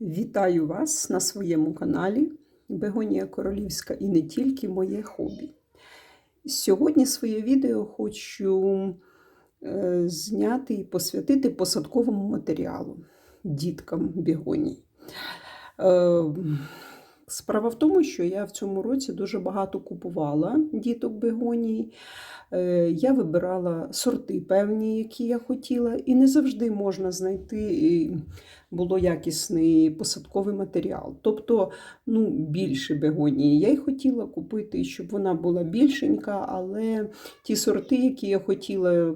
Вітаю вас на своєму каналі Бегонія Королівська і не тільки моє хобі. Сьогодні своє відео хочу е, зняти і посвятити посадковому матеріалу діткам бігоній. Справа в тому, що я в цьому році дуже багато купувала діток бегонії. Е, Я вибирала сорти певні, які я хотіла, і не завжди можна знайти було якісний посадковий матеріал. Тобто ну, більше бегонії. Я й хотіла купити, щоб вона була більшенька, але ті сорти, які я хотіла,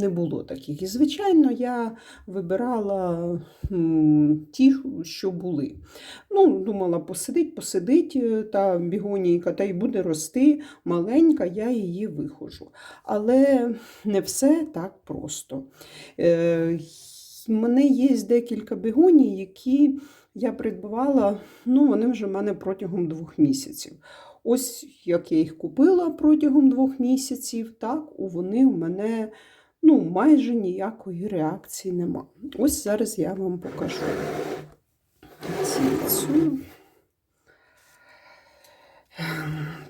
не було таких. І, звичайно, я вибирала ті, що були. Ну, Думала, посидить, посидить е, та бігонійка, та й буде рости маленька, я її вихожу. Але не все так просто. В мене є декілька бігоній, які я придбавала, ну, вони вже в мене протягом двох місяців. Ось як я їх купила протягом двох місяців, так вони у мене ну, майже ніякої реакції нема. Ось зараз я вам покажу.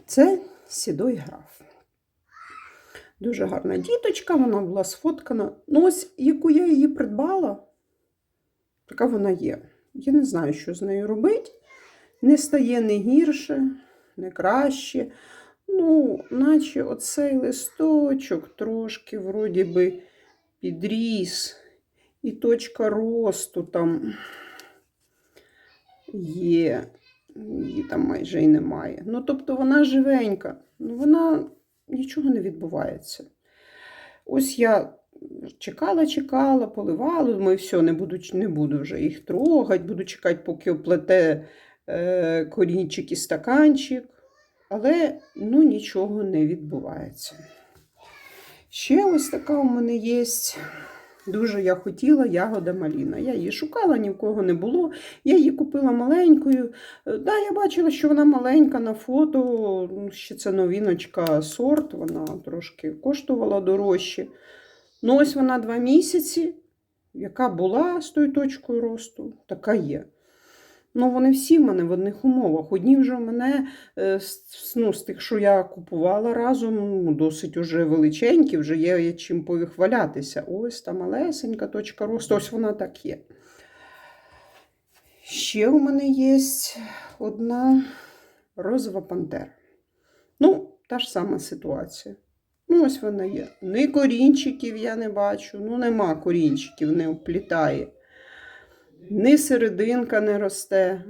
Це сідой граф. Дуже гарна діточка, вона була сфоткана. Ну, ось яку я її придбала, така вона є. Я не знаю, що з нею робити. Не стає не гірше, не краще. Ну, наче оцей листочок трошки, вроді би, підріс. І точка росту там є. Її там майже і немає. Ну, тобто вона живенька. Ну, вона нічого не відбувається. Ось я чекала, чекала, поливала, думаю, все, не буду, не буду вже їх трогати, буду чекати, поки оплете е, корінчик і стаканчик. Але ну, нічого не відбувається. Ще ось така у мене є. Дуже я хотіла ягода маліна. Я її шукала, ні в кого не було. Я її купила маленькою. Е, Да, Я бачила, що вона маленька на фото. Ну, Ще це новіночка сорт, вона трошки коштувала дорожче. Ну, ось вона два місяці, яка була з тою точкою росту, така є. Ну, вони всі в мене в одних умовах. Одні вже в мене е, ну, з тих, що я купувала разом, ну, досить уже величенькі, вже є чим повихвалятися. Ось та малесенька точка росту, ось вона так є. Ще у мене є одна розова пантера. Ну, та ж сама ситуація. Ну, ось вона є. Ні корінчиків я не бачу, ну нема корінчиків, не оплітає. Ні серединка не росте.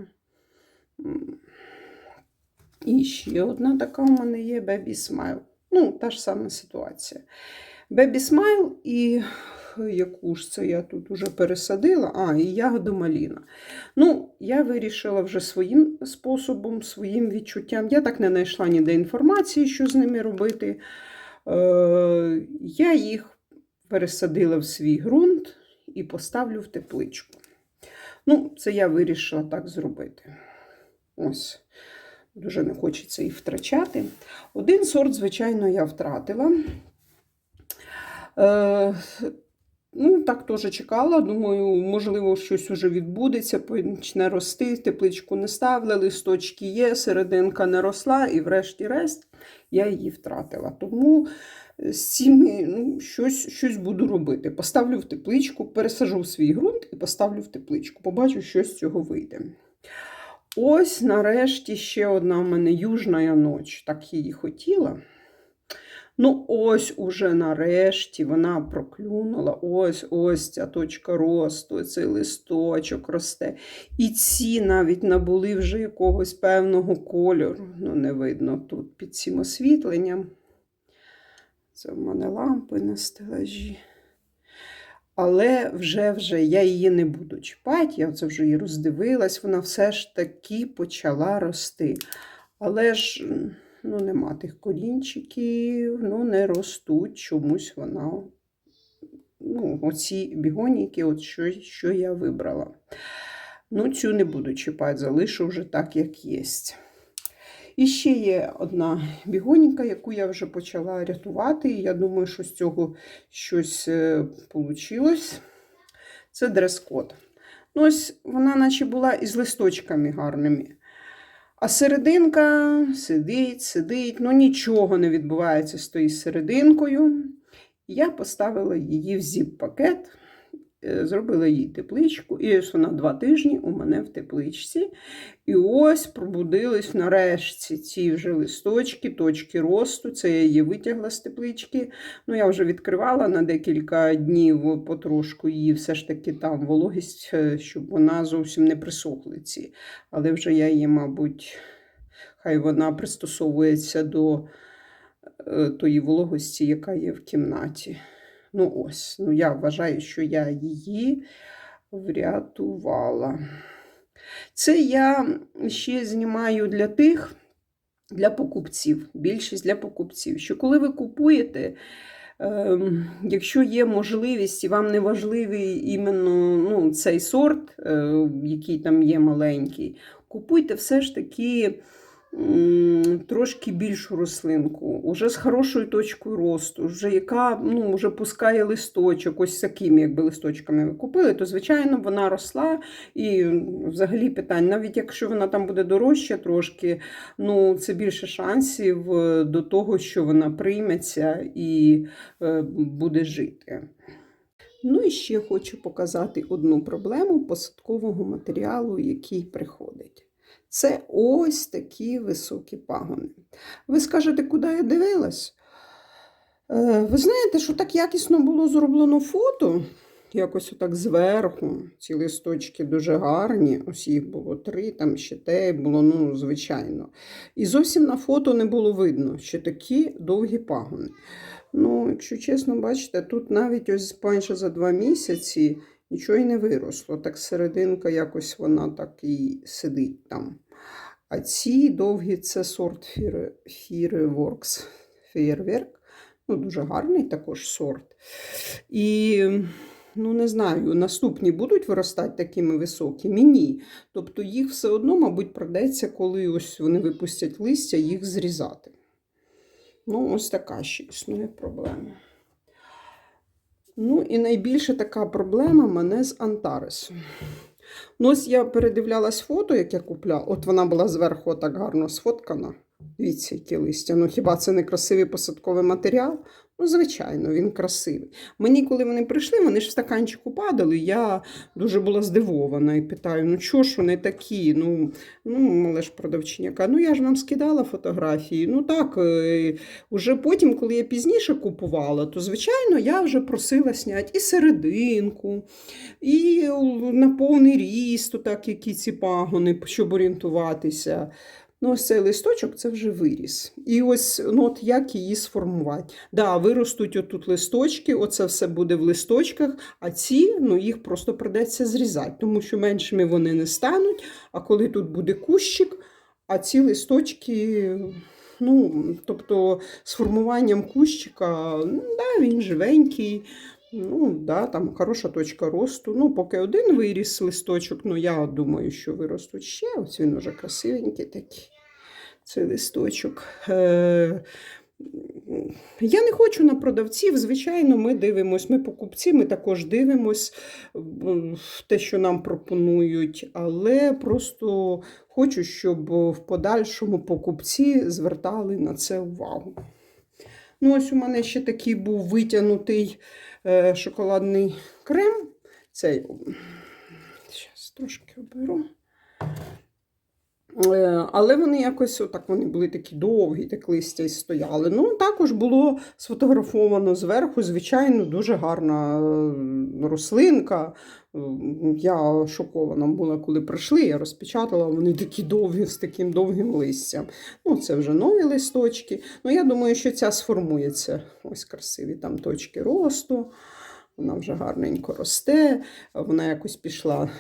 І ще одна така у мене є Baby Smile. Ну, та ж сама ситуація. Baby Smile і яку ж це я тут уже пересадила, а, і ягода маліна. Ну, я вирішила вже своїм способом, своїм відчуттям. Я так не знайшла ніде інформації, що з ними робити. Е, я їх пересадила в свій ґрунт і поставлю в тепличку. Ну, це я вирішила так зробити. Ось, дуже не хочеться їх втрачати. Один сорт, звичайно, я втратила. Е, ну, так теж чекала. Думаю, можливо, щось уже відбудеться, почне рости, тепличку не ставили, листочки є, серединка не росла, і врешті-решт я її втратила. Тому з цими ну, щось, щось буду робити. Поставлю в тепличку, пересажу свій ґрунт і поставлю в тепличку. Побачу, що з цього вийде. Ось, нарешті, ще одна в мене южна ноч. Так її хотіла. Ну, ось уже нарешті вона проклюнула. Ось ось ця точка росту, цей листочок росте. І ці навіть набули вже якогось певного кольору. Ну, не видно тут під цим освітленням. Це в мене лампи на стелажі. Але вже вже я її не буду чіпати, я це вже її роздивилась, вона все ж таки почала рости. Але ж ну, нема тих колінчиків, ну, не ростуть чомусь вона. Ну, оці бігоніки, от що, що я вибрала. Ну, цю не буду чіпати, залишу вже так, як є. І ще є одна бігоніка, яку я вже почала рятувати. І я думаю, що з цього щось вийшло. Це дрес-код. Ну, ось вона, наче була із листочками гарними. А серединка сидить, сидить, ну нічого не відбувається з тою серединкою. Я поставила її в зіп-пакет, е, зробила їй тепличку, і ось вона два тижні у мене в тепличці. І ось пробудились нарешті ці вже листочки, точки росту. Це я її витягла з теплички. Ну, я вже відкривала на декілька днів потрошку її, все ж таки там вологість, е, щоб вона зовсім не присохли ці. Але вже я її, мабуть, хай вона пристосовується до е, тої вологості, яка є в кімнаті. Ну, ось, ну я вважаю, що я її врятувала. Це я ще знімаю для тих, для покупців, більшість для покупців, що коли ви купуєте, ем, якщо є можливість і вам не важливий іменно ну, цей сорт, е, який там є маленький, купуйте все ж таки трошки більшу рослинку, уже з хорошою точкою росту, вже яка ну, вже пускає листочок, ось такими, якби листочками ви купили, то, звичайно, вона росла і взагалі питань, навіть якщо вона там буде дорожча трошки, ну, це більше шансів е, до того, що вона прийметься і е, буде жити. Ну і ще хочу показати одну проблему посадкового матеріалу, який приходить. Це ось такі високі пагони. Ви скажете, куди я дивилась? Е, Ви знаєте, що так якісно було зроблено фото, якось отак зверху. Ці листочки дуже гарні. Ось їх було три, там ще те було, ну, звичайно. І зовсім на фото не було видно, що такі довгі пагони. Ну, якщо чесно, бачите, тут навіть ось майже за два місяці нічого й не виросло. Так серединка якось вона так і сидить там. А ці довгі це сорт Fireworks Феєрверк. Ну, дуже гарний також сорт. І, ну, не знаю, наступні будуть виростати такими високими? Ні. Тобто їх все одно, мабуть, придеться, коли ось вони випустять листя, їх зрізати. Ну, ось така ще існує проблема. Ну, і найбільша така проблема мене з Антаресом. Ну, ось я передивлялась фото, як я купляла. От вона була зверху так гарно сфоткана. Дивіться, які листя. Ну, хіба це не красивий посадковий матеріал? Ну, звичайно, він красивий. Мені, коли вони прийшли, вони ж в стаканчику падали. Я дуже була здивована і питаю: ну чого ж вони такі? Ну, ну але ж продавчиня каже, ну я ж вам скидала фотографії. Ну так, е, уже потім, коли я пізніше купувала, то звичайно я вже просила зняти і серединку, і на повний ріст, так, які ці пагони, щоб орієнтуватися. Ну, ось цей листочок це вже виріс. І ось ну, от як її сформувати. Да, виростуть отут листочки, оце все буде в листочках, а ці ну, їх просто придеться зрізати, тому що меншими вони не стануть. А коли тут буде кущик, а ці листочки, ну, тобто з формуванням кущика, да, він живенький. Ну, да, там хороша точка росту. Ну, поки один виріс листочок, ну я думаю, що виростуть ще. Ось він уже красивенький такий. Цей листочок. Е- я не хочу на продавців. Звичайно, ми дивимось, ми покупці, ми також дивимось в те, що нам пропонують, але просто хочу, щоб в подальшому покупці звертали на це увагу. Ну, ось у мене ще такий був витягнутий е, шоколадний крем. Цей, зараз трошки оберу. Е, але вони якось отак вони були такі довгі, так листя і стояли. Ну, також було сфотографовано зверху, звичайно, дуже гарна рослинка. Е, Я шокована була, коли прийшли, я розпечатала, вони такі довгі, з таким довгим листям. Ну, Це вже нові листочки. Ну, Я думаю, що ця сформується. Ось красиві там точки росту. Вона вже гарненько росте, вона якось пішла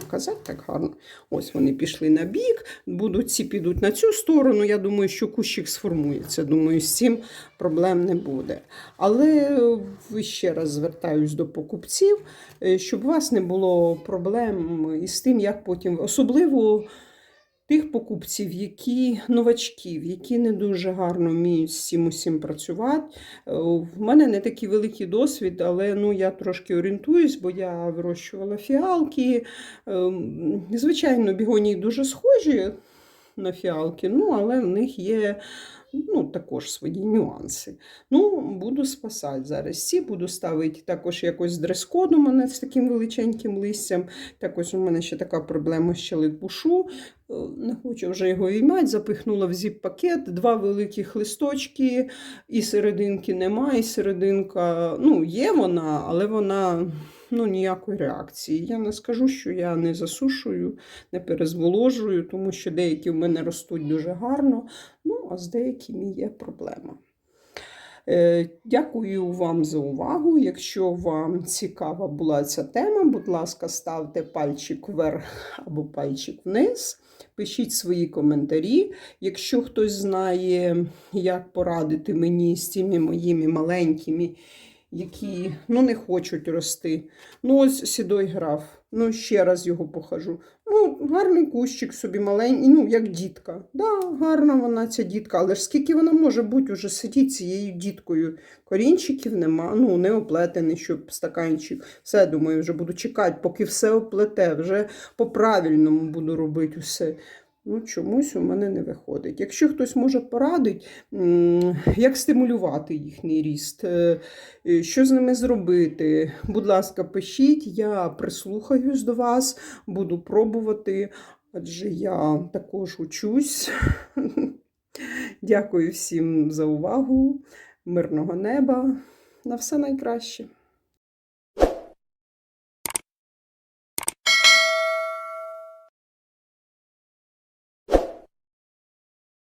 показати так гарно. Ось вони пішли на бік, будуть ці підуть на цю сторону. Я думаю, що кущик сформується. Думаю, з цим проблем не буде. Але ще раз звертаюсь до покупців, е, щоб у вас не було проблем із тим, як потім особливо. Тих покупців, які новачків, які не дуже гарно вміють з цим усім працювати. Е, В мене не такий великий досвід, але ну, я трошки орієнтуюсь, бо я вирощувала фіалки. Ем, Звичайно, бігонії дуже схожі на фіалки, ну, але в них є ну, також свої нюанси. Ну, буду спасати зараз. Ці буду ставити також якось дрес-кодом у мене з таким величеньким листям. Також у мене ще така проблема з щелепушу. Е, Не хочу вже його віймати, запихнула в зіп-пакет, два великих листочки, і серединки немає, і серединка, ну, є вона, але вона ну, ніякої реакції. Я не скажу, що я не засушую, не перезволожую, тому що деякі в мене ростуть дуже гарно, ну, а з деякими є проблема. Е, Дякую вам за увагу. Якщо вам цікава була ця тема, будь ласка, ставте пальчик вверх або пальчик вниз. Пишіть свої коментарі. Якщо хтось знає, як порадити мені з цими моїми маленькими, які ну, не хочуть рости. Ну, ось сідой граф. Ну, ще раз його покажу. Ну, гарний кущик собі маленький, ну, як дітка. Да, гарна вона ця дітка, але ж скільки вона може бути уже сидіти цією діткою? Корінчиків нема, ну, не оплетений, щоб стаканчик. Все, думаю, вже буду чекати, поки все оплете, вже по-правильному буду робити все. Ну, чомусь у мене не виходить. Якщо хтось може порадить, як стимулювати їхній ріст, е, е, що з ними зробити, будь ласка, пишіть, я прислухаюсь до вас, буду пробувати, адже я також учусь. Дякую всім за увагу, мирного неба. На все найкраще.